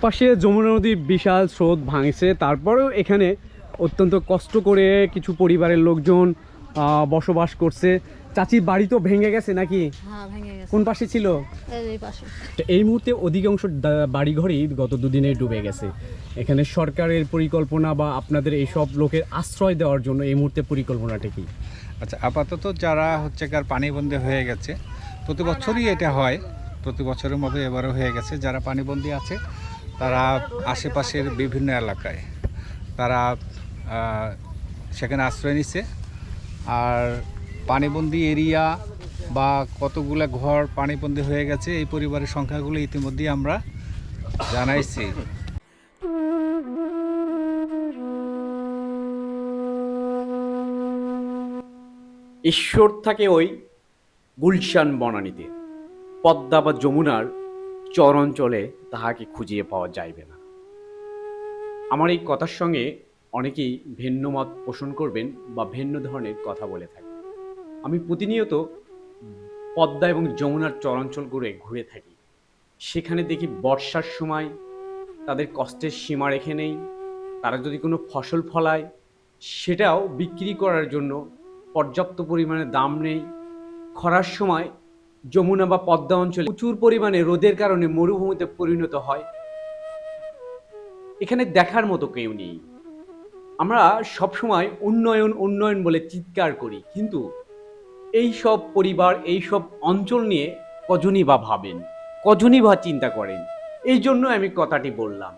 এ পাশে যমুনা নদীর বিশাল স্রোত ভাঙছে। তারপরেও এখানে অত্যন্ত কষ্ট করে কিছু পরিবারের লোকজন বসবাস করছে। চাচির বাড়ি তো ভেঙে গেছে নাকি? হ্যাঁ ভেঙে গেছে। কোন পাশে ছিল? এই মুহূর্তে অধিকাংশ বাড়িঘরই গত দুদিনে ডুবে গেছে। এখানে সরকারের পরিকল্পনা বা আপনাদের এইসব লোকের আশ্রয় দেওয়ার জন্য এই মুহূর্তে পরিকল্পনাটা কি? আচ্ছা আপাতত যারা হচ্ছে কার পানিবন্দী হয়ে গেছে প্রতি বছরই এটা হয়। প্রতি বছরের মতো এবারও হয়ে গেছে। যারা পানিবন্দী আছে তারা আশেপাশের বিভিন্ন এলাকায়। তারা সেখানে আশ্রয় নিচ্ছে আর পানিবন্দী এরিয়া বা কতগুলো ঘর পানিবন্দী হয়ে গেছে, এই পরিবারের সংখ্যাগুলো ইতিমধ্যেই আমরা জানাইছি। ঈশ্বর থাকে ওই গুলশান বনানীতে। পদ্মা বা যমুনার চরঞ্চলে তাহাকে খুঁজিয়ে পাওয়া যাইবে না। আমার এই কথার সঙ্গে অনেকেই ভিন্ন মত পোষণ করবেন বা ভিন্ন ধরনের কথা বলে থাকেন আমি প্রতিনিয়ত পদ্মা এবং যমুনার চরাঞ্চল ঘুরে ঘুরে থাকি। সেখানে দেখি বর্ষার সময় তাদের কষ্টের সীমা রেখে নেই, তারা যদি কোনো ফসল ফলায়, সেটাও বিক্রি করার জন্য পর্যাপ্ত পরিমাণে দাম নেই। খরার সময় যমুনা বা পদ্মা অঞ্চলে প্রচুর পরিমাণে রোদের কারণে মরুভূমিতে পরিণত হয়। এখানে দেখার মতো কেউ নেই। আমরা সবসময় উন্নয়ন উন্নয়ন বলে চিৎকার করি, কিন্তু এই সব পরিবার, এই সব অঞ্চল নিয়ে কজনই বা ভাবেন, কজনই বা চিন্তা করেন। এই জন্য আমি কথাটি বললাম।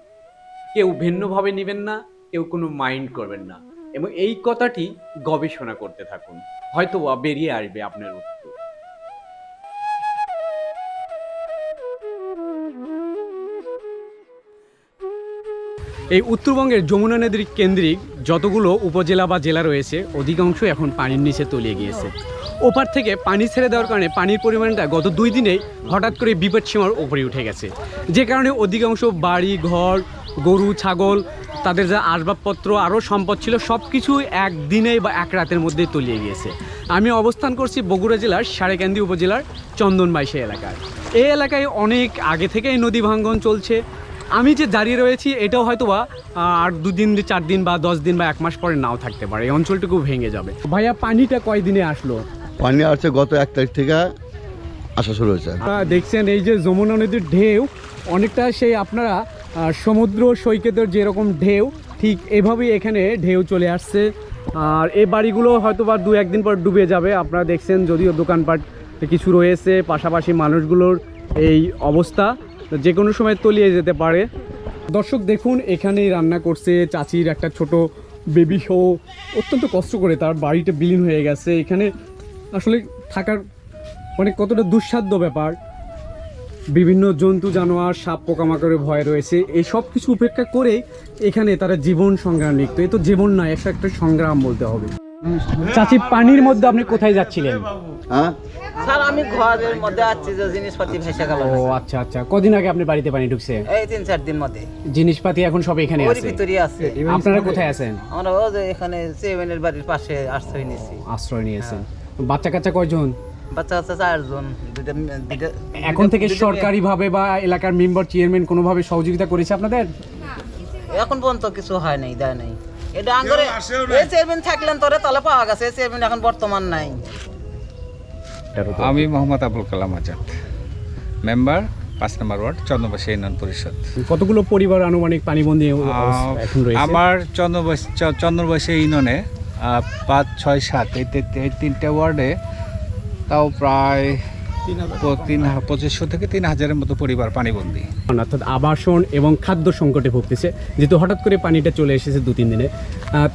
কেউ ভিন্নভাবে নেবেন না, কেউ কোনো মাইন্ড করবেন না। এবং এই কথাটি গবেষণা করতে থাকুন। হয়তো বেরিয়ে আসবে আপনার উত্তর। এই উত্তরবঙ্গের যমুনা নদীর কেন্দ্রিক যতগুলো উপজেলা বা জেলা রয়েছে, অধিকাংশ এখন পানির নিচে তলিয়ে গিয়েছে। ওপার থেকে পানি ছেড়ে দেওয়ার কারণে পানির পরিমাণটা গত দুই দিনেই হঠাৎ করে বিপদ সীমার উপরে উঠে গেছে। যে কারণে অধিকাংশ বাড়ি, ঘর, গরু, ছাগল, তাদের যা আসবাবপত্র, আরও সম্পদ ছিল সব কিছু একদিনেই বা এক রাতের মধ্যেই তলিয়ে গিয়েছে। আমি অবস্থান করছি বগুড়া জেলার সারেকান্দি উপজেলার চন্দনবাইশে এলাকায়। এই এলাকায় অনেক আগে থেকেই নদী ভাঙ্গন চলছে আমি যে দাঁড়িয়ে রয়েছি এটাও হয়তো বা আর দুদিন চার দিন বা দশ দিন বা এক মাস পরে নাও থাকতে পারে। এই অঞ্চলটুকু ভেঙে যাবে। ভাইয়া পানিটা কয়দিনে আসলো? পানি আসছে গত এক তারিখ থেকে আসা শুরু হয়েছে। দেখছেন এই যে যমুনা নদীর ঢেউ অনেকটা সেই আপনারা সমুদ্র সৈকতের যেরকম ঢেউ ঠিক এভাবেই এখানে ঢেউ চলে আসছে। আর এই বাড়িগুলো হয়তো বা দু একদিন পর ডুবে যাবে। আপনারা দেখছেন যদিও দোকানপাট কিছু রয়েছে পাশাপাশি মানুষগুলোর এই অবস্থা। যে কোনো সময় তলিয়ে যেতে পারে। দর্শক, দেখুন, এখানেই রান্না করছে চাচির একটা ছোট বেবি শো অত্যন্ত কষ্ট করে তার বাড়িটা বিলীন হয়ে গেছে। এখানে আসলে থাকার মানে কতটা দুঃসাধ্য ব্যাপার। বিভিন্ন জন্তু, জানোয়ার, সাপ, পোকামাকড়ের ভয় রয়েছে। এই সব কিছু উপেক্ষা করে এখানে তারা জীবন সংগ্রাম লিখতো। এ তো জীবন একটা একটা সংগ্রাম বলতে হবে। চাচি, পানির মধ্যে আপনি কোথায় যাচ্ছিলেন? হ্যাঁ? স্যার আমি ঘরের মধ্যে আছি যে জিনিসপাতি ভেসে গেল। ও আচ্ছা আচ্ছা। কদিন আগে আপনি বাড়িতে পানি ঢুকছে? এই তিন চার দিন মধ্যে। জিনিসপাতি এখন সব এখানে আছে? ভিতরে আছে। আপনারা কোথায় আছেন? আমরা ও যে এখানে সেভেনের বাড়ির পাশে আশ্রয় নিছি আশ্রয় নিয়েছেন। বাচ্চা কাচ্চা কয়জন? বাচ্চা আছে চারজন। দুইটা দুইটা এখন থেকে। সরকারিভাবে বা এলাকার মেম্বার চেয়ারম্যান কোনোভাবে সহযোগিতা করেছে আপনাদের? এখন পর্যন্ত কিছু হয় নাই দেয় নাই। এটা আঙ্গরে এই চেয়ারম্যান থাকলেন তোরে তাহলে পাওয়া গেছে। এই চেয়ারম্যান এখন বর্তমান নাই। আমি মোহাম্মদ আবুল কালাম আজাদ মেম্বার পাঁচ নম্বর ওয়ার্ড চন্দ্রবাসী ইউনিয়ন পরিষদ। কতগুলো পরিবার আনুমানিক পানিবন্দী আমার চন্দ্রবাসী চন্দ্রবাসী ইউনিয়নে পাঁচ ছয় সাত এই তিনটে ওয়ার্ডে তাও প্রায় পঁচিশশো থেকে তিন হাজারের মতো পরিবার পানিবন্দী। অর্থাৎ আবাসন এবং খাদ্য সংকটে ভুগতেছে। যেহেতু হঠাৎ করে পানিটা চলে এসেছে দু তিন দিনে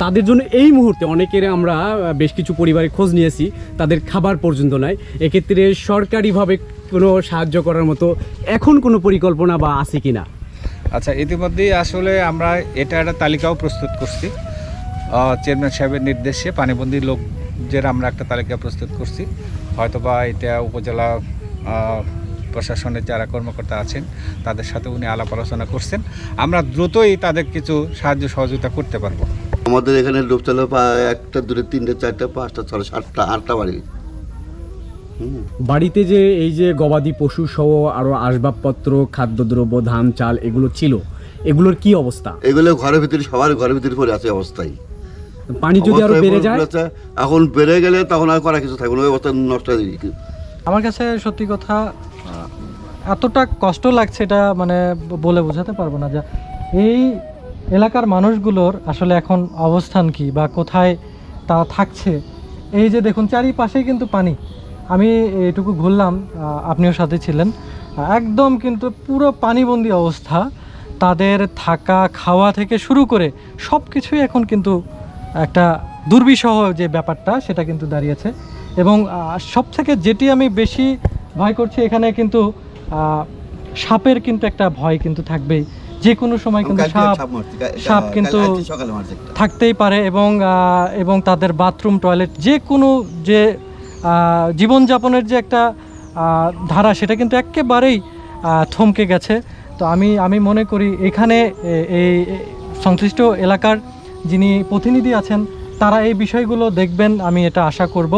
তাদের জন্য এই মুহূর্তে অনেকের আমরা বেশ কিছু পরিবারের খোঁজ নিয়েছি। তাদের খাবার পর্যন্ত নাই। এক্ষেত্রে সরকারিভাবে কোনো সাহায্য করার মতো এখন কোনো পরিকল্পনা বা আছে কি না আচ্ছা ইতিমধ্যেই আসলে আমরা এটা একটা তালিকাও প্রস্তুত করছি। চেয়ারম্যান সাহেবের নির্দেশে পানিবন্দী লোকদের আমরা একটা তালিকা প্রস্তুত করছি। হয়তোবা এটা উপজেলা প্রশাসনের যারা কর্মকর্তা আছেন তাদের সাথে উনি আলাপ আলোচনা করছেন। আমরা দ্রুতই তাদের কিছু সাহায্য সহযোগিতা করতে পারব। আমাদের এখানে ডুবতলা একটা দূরে তিনটে চারটে পাঁচটা ছটা সাতটা আটটা বাড়ি। বাড়িতে যে এই যে গবাদি পশু সহ আরও আসবাবপত্র খাদ্যদ্রব্য ধান চাল এগুলো ছিল এগুলোর কি অবস্থা? এগুলো ঘরের ভিতরে সবার ঘরের ভিতরে পড়ে আছে অবস্থায়। পানি যদি আরও বেড়ে যায়? এখন বেড়ে গেলে তখন আর করা কিছু থাকবে না অবস্থা নষ্ট হয়ে যাবে। আমার কাছে সত্যি কথা এতটা কষ্ট লাগছে এটা মানে বলে বোঝাতে পারব না যে এই এলাকার মানুষগুলোর আসলে এখন অবস্থান কি বা কোথায় তা থাকছে। এই যে দেখুন চারিপাশেই কিন্তু পানি। আমি এটুকু ঘুরলাম আপনিও সাথে ছিলেন। একদম কিন্তু পুরো পানিবন্দি অবস্থা। তাদের থাকা খাওয়া থেকে শুরু করে সব কিছুই এখন কিন্তু একটা দুর্বিষহ যে ব্যাপারটা সেটা কিন্তু দাঁড়িয়েছে। এবং সব থেকে যেটি আমি বেশি ভয় করছি এখানে কিন্তু সাপের কিন্তু একটা ভয় কিন্তু থাকবেই। যে কোনো সময় কিন্তু সাপ সাপ কিন্তু মারছে একটা। থাকতেই পারে এবং এবং তাদের বাথরুম টয়লেট যে কোনো যে জীবনযাপনের যে একটা ধারা সেটা কিন্তু একেবারেই থমকে গেছে। তো আমি আমি মনে করি এখানে এই সংশ্লিষ্ট এলাকার যিনি প্রতিনিধি আছেন তারা এই বিষয়গুলো দেখবেন আমি এটা আশা করব।